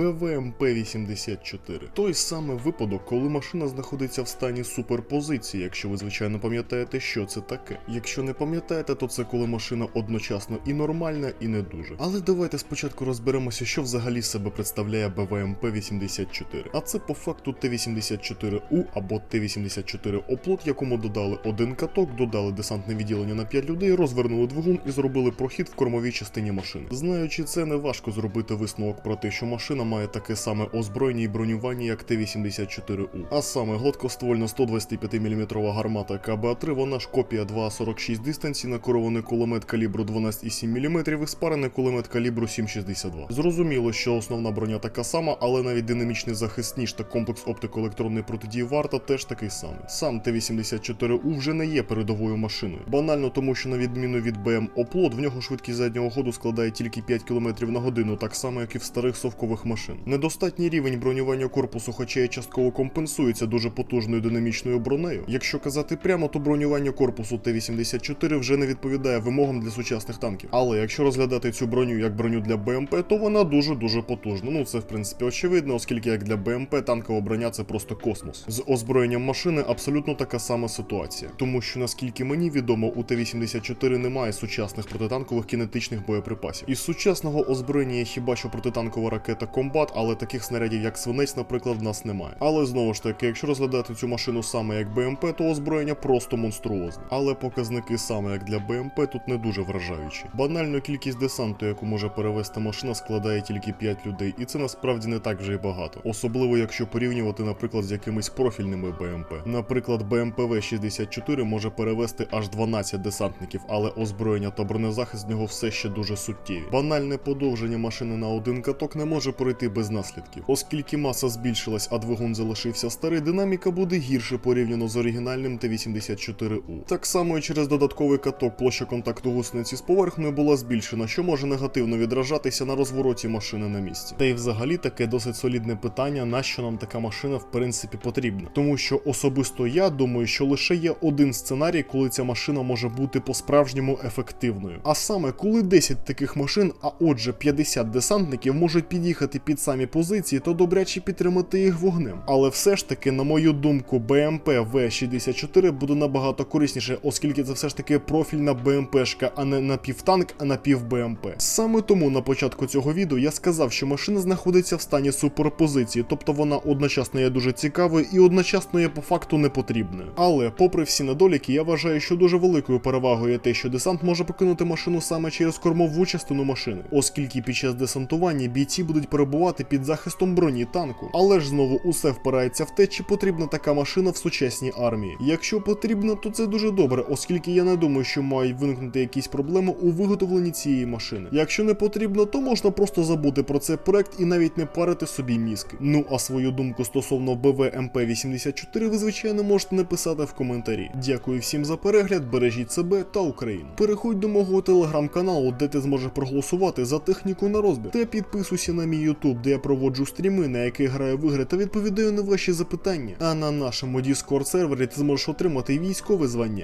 БВМП-84. Той самий випадок, коли машина знаходиться в стані суперпозиції, якщо ви звичайно пам'ятаєте, що це таке. Якщо не пам'ятаєте, то це коли машина одночасно і нормальна, і не дуже. Але давайте спочатку розберемося, що взагалі себе представляє БВМП-84. А це по факту Т-84У або Т-84 оплот, якому додали один каток, додали десантне відділення на 5 людей, розвернули двигун і зробили прохід в кормовій частині машини. Знаючи це, не важко зробити висновок про те, що машина має таке саме озброєння і бронювання, як Т-84У. А саме гладкоствольна 125 мм гармата КБА-3, вона ж копія 2,46 дистанції, накорований кулемет калібру 12,7 мм і спарений кулемет калібру 7,62. Зрозуміло, що основна броня така сама, але навіть динамічний захист ніж та комплекс оптико-електронної протидії варта теж такий самий. Сам Т-84У вже не є передовою машиною. Банально тому, що на відміну від БМ Оплот, в нього швидкість заднього ходу складає тільки 5 км на годину, так само як і в старих совкових машин. Недостатній рівень бронювання корпусу, хоча й частково компенсується дуже потужною динамічною бронею. Якщо казати прямо, то бронювання корпусу Т-84 вже не відповідає вимогам для сучасних танків. Але якщо розглядати цю броню як броню для БМП, то вона дуже дуже потужна. Ну це в принципі очевидно, оскільки як для БМП танкова броня це просто космос. З озброєнням машини абсолютно така сама ситуація, тому що наскільки мені відомо, у Т-84 немає сучасних протитанкових кінетичних боєприпасів. Із сучасного озброєння хіба що протитанкова ракета Комбат, але таких снарядів, як свинець, наприклад, в нас немає. Але знову ж таки, якщо розглядати цю машину саме як БМП, то озброєння просто монструозне. Але показники саме як для БМП тут не дуже вражаючі. Банально кількість десанту, яку може перевести машина, складає тільки 5 людей, і це насправді не так вже й багато. Особливо якщо порівнювати, наприклад, з якимись профільними БМП. Наприклад, БМПВ-64 може перевести аж 12 десантників, але озброєння та бронезахист з нього все ще дуже суттєві. Банальне подовження машини на один каток не може пройти без наслідків. Оскільки маса збільшилась, а двигун залишився старий, динаміка буде гірше порівняно з оригінальним Т-84У. Так само і через додатковий каток площа контакту гусениці з поверхнею була збільшена, що може негативно відражатися на розвороті машини на місці. Та й взагалі таке досить солідне питання, на що нам така машина в принципі потрібна. Тому що особисто я думаю, що лише є один сценарій, коли ця машина може бути по-справжньому ефективною. А саме, коли 10 таких машин, а отже 50 десантників можуть під'їхати під самі позиції, то добряче підтримати їх вогнем. Але все ж таки, на мою думку, БМП В64 буде набагато корисніше, оскільки це все ж таки профільна БМПшка, а не напівтанк, а напів БМП. Саме тому на початку цього відео я сказав, що машина знаходиться в стані суперпозиції, тобто вона одночасно є дуже цікавою і одночасно є по факту непотрібною. Але, попри всі недоліки, я вважаю, що дуже великою перевагою є те, що десант може покинути машину саме через кормову частину машини, оскільки під час десантування бійці будуть перебувати під захистом броні танку. Але ж знову усе впирається в те, чи потрібна така машина в сучасній армії. Якщо потрібно, то це дуже добре, оскільки я не думаю, що мають виникнути якісь проблеми у виготовленні цієї машини. Якщо не потрібно, то можна просто забути про цей проект і навіть не парити собі мізки. Ну а свою думку стосовно БВМП-84 ви звичайно можете написати в коментарі. Дякую всім за перегляд, бережіть себе та Україну. Переходь до мого телеграм-каналу, де ти зможеш проголосувати за техніку на розбір. Та підписуйся на мій ютуб, де я проводжу стріми, на яких граю в ігри та відповідаю на ваші запитання. А на нашому Discord сервері ти зможеш отримати військове звання.